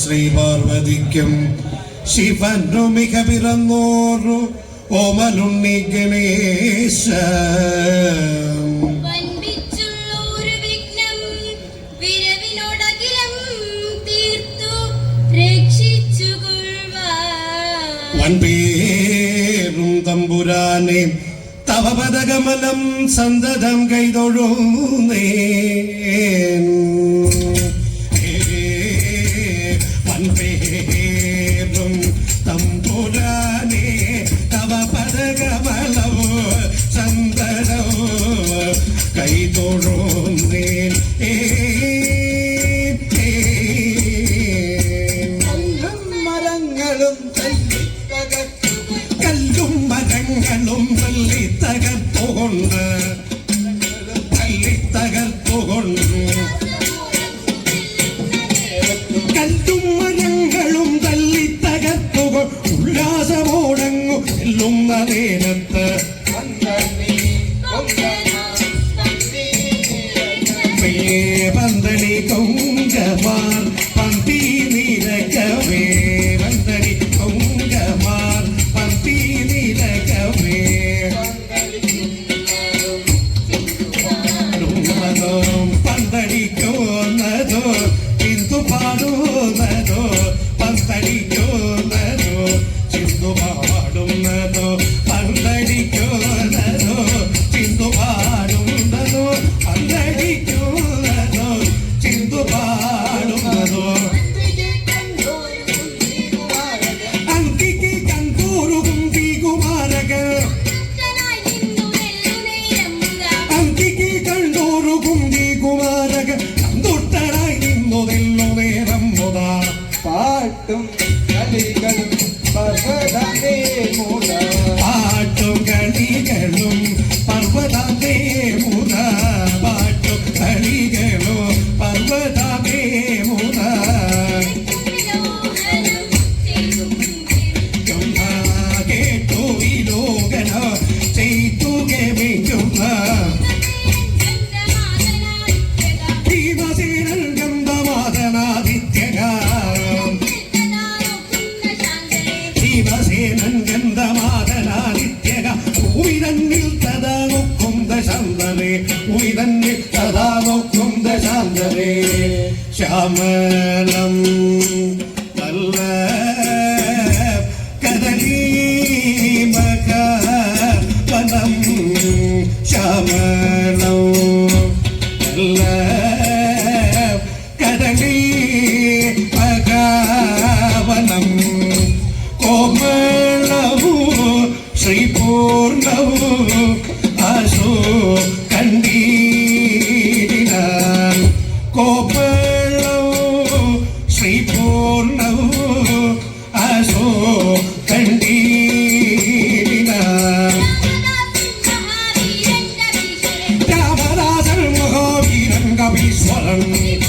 ശ്രീപാർവതിക്കും ശിവനു മിക പിറന്നോറു ഓമലുണ്ണി ഗണേശ. വൻപേരും തമ്പുരാനെ തവപദകമലം സന്തതം കൈതൊഴുന്നേ உலகம் பந்தடி நாம swallow me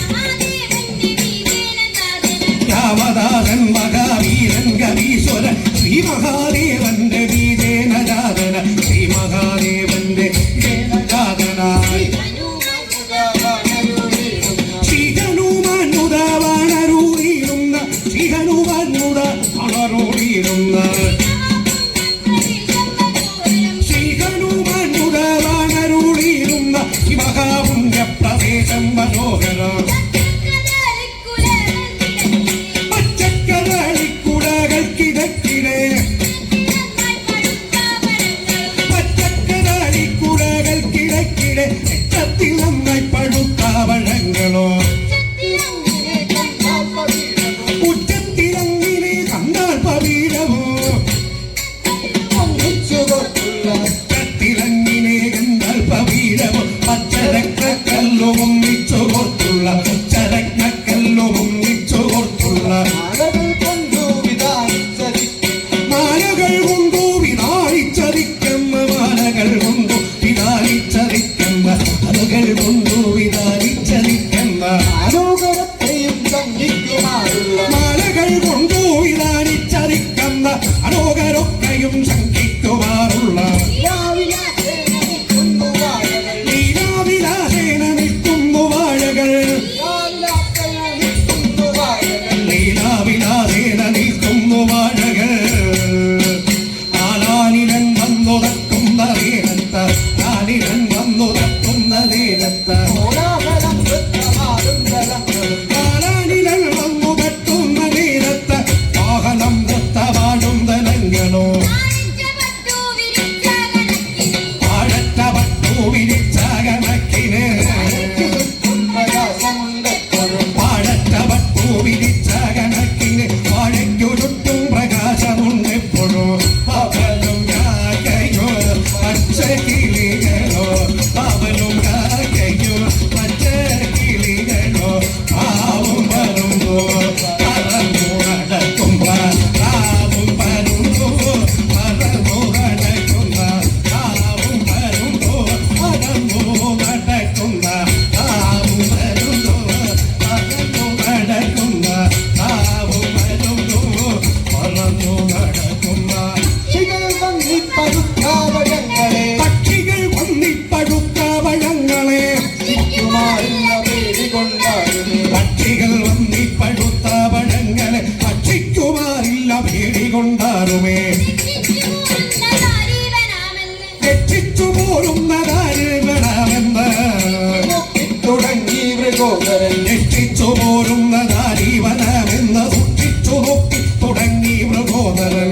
മൃഗോദരൻ ഞെട്ടിച്ചു പോരുന്നതാരീവനമെന്ന് സൂക്ഷിച്ചു നോക്കി തുടങ്ങി മൃഗോദരൻ.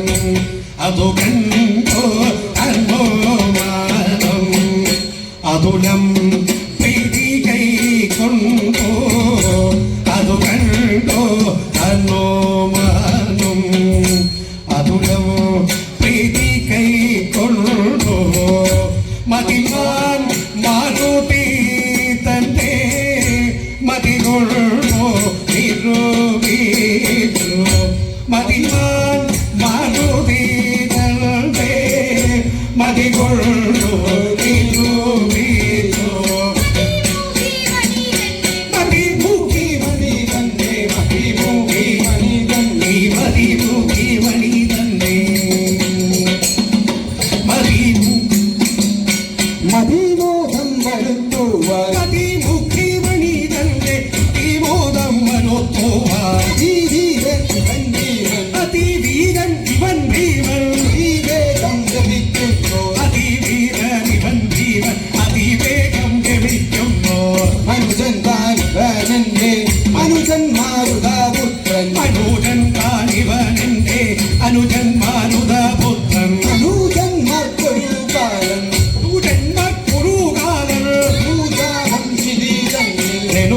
അതു കണ്ടു അതുലം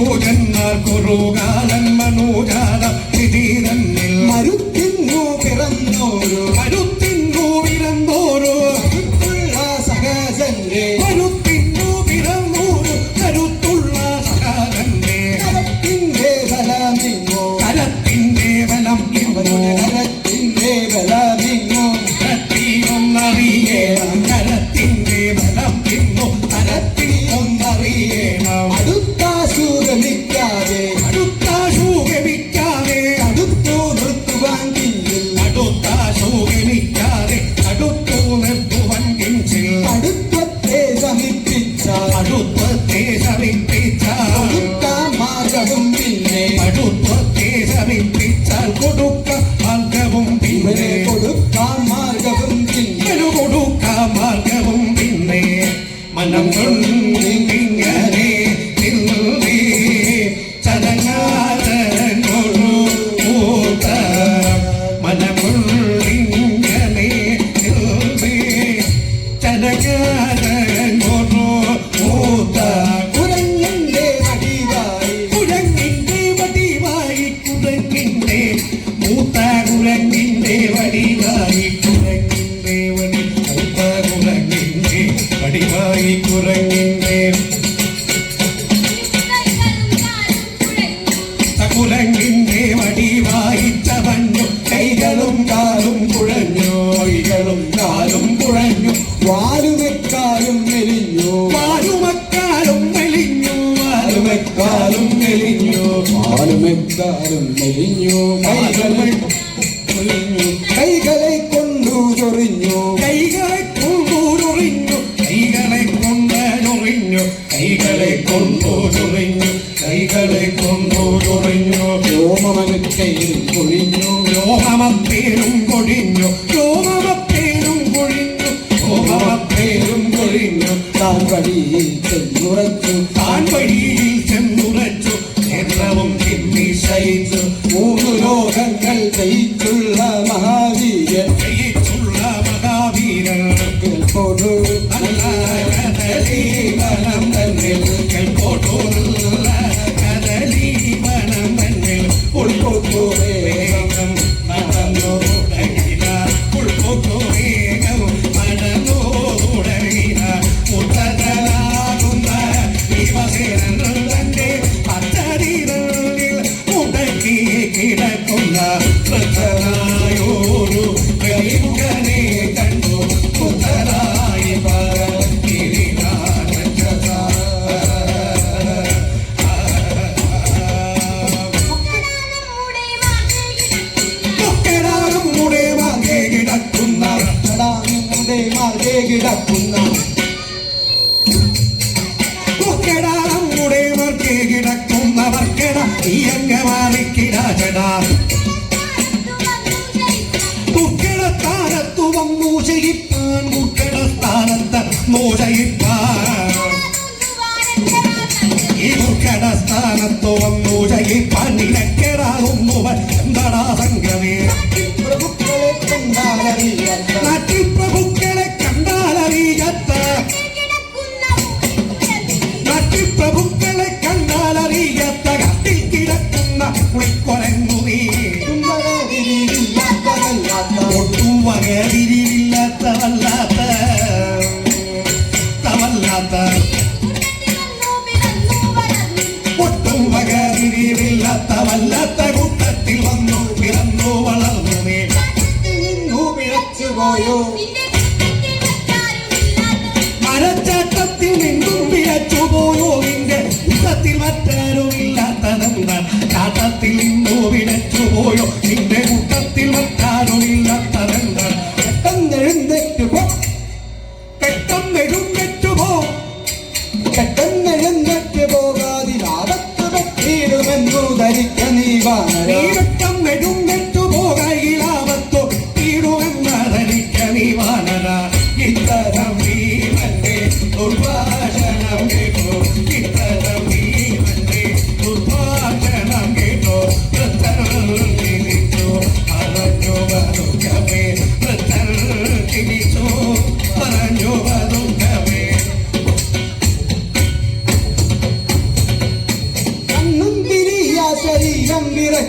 മനോജന്മാർ കുറുകാലൻ മനോജാല വിധി കൊണ്ടോടുമഞ്ഞു രോമമനുക്കയിൽ കൊഴിഞ്ഞു രോമമത്തേലും കൊടിഞ്ഞു 我在一看，你那天。ധരിക്ക നീ ശരീരം